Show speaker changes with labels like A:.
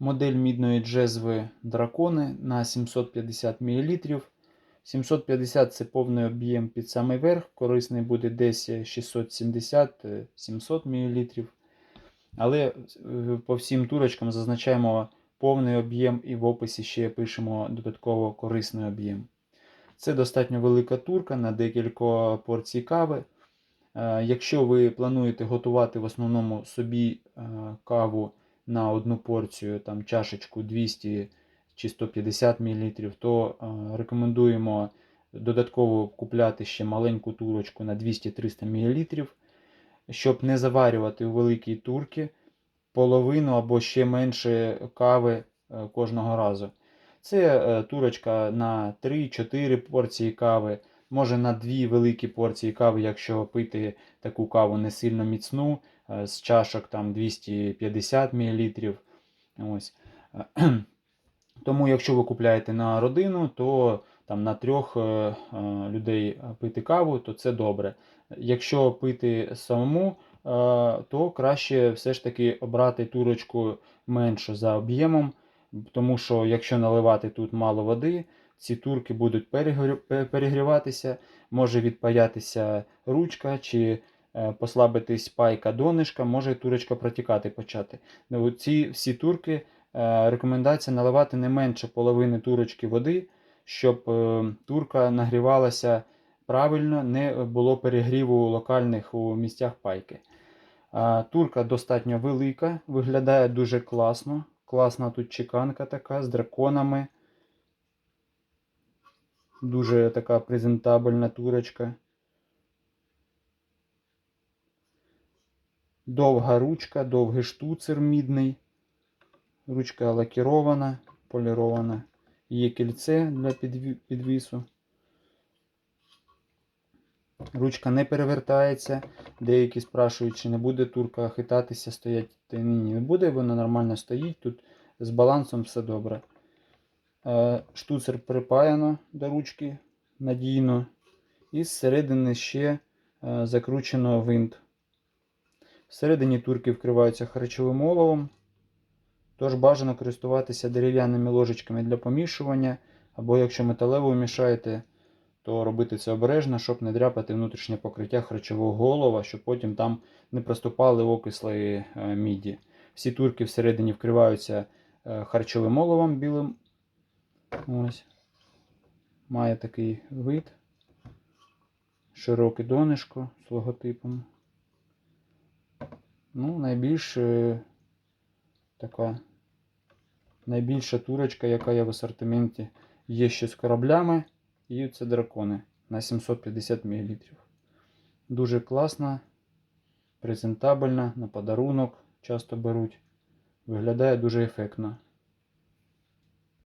A: Модель мідної джезви дракони на 750 мл. 750 це повний об'єм під самий верх. Корисний буде десь 670-700 мл. Але е, по всім турочкам зазначаємо повний об'єм і в описі ще пишемо додатково корисний об'єм. Це достатньо велика турка на декілька порцій кави. Е, Якщо ви плануєте готувати в основному собі е, каву на одну порцію, там чашечку 200 чи 150 мл, то е, рекомендуємо додатково купляти ще маленьку турочку на 200-300 мл, щоб не заварювати у великій турки половину або ще менше кави е, кожного разу. Це е, турочка на 3-4 порції кави, може на 2 великі порції кави, якщо пити таку каву не сильно міцну, е, з чашок там 250 мл. Ось. Тому, якщо ви купляєте на родину, то там на трьох е, е, людей пити каву, то це добре. Якщо пити самому, е, то краще все ж таки обрати турочку меншу за об'ємом, тому що якщо наливати тут мало води, ці турки будуть перегрі- перегріватися, може відпаятися ручка чи е, послабитись пайка донишка, може турочка протікати почати. Ну, Ці всі турки е, рекомендація наливати не менше половини турочки води, щоб е, турка нагрівалася правильно, не було перегріву локальних у місцях пайки. Турка достатньо велика, виглядає дуже класно. Класна тут чеканка така з драконами. Дуже така презентабельна турочка. Довга ручка, довгий штуцер мідний. Ручка лакірована, полірована. Є кільце для підвісу. Ручка не перевертається. Деякі спрашують, чи не буде турка хитатися, стоять. Ні, не буде, вона нормально стоїть. Тут з балансом все добре. Е, Штуцер припаяно до ручки надійно. І зсередини ще е, закручено винт. Всередині турки вкриваються харчовим оловом. Тож бажано користуватися дерев'яними ложечками для помішування. Або якщо металевою мішаєте, то робити це обережно, щоб не дряпати внутрішнє покриття харчового олова, щоб потім там не проступали окисли е, міді. Всі турки всередині вкриваються харчовим оловом білим. Ось. Має такий вид. Широке донишко з логотипом. Ну, найбільш е, така найбільша турочка, яка є в асортименті, є ще з кораблями. І це дракони на 750 мл. Дуже класна, презентабельна, на подарунок часто беруть. Виглядає дуже ефектно.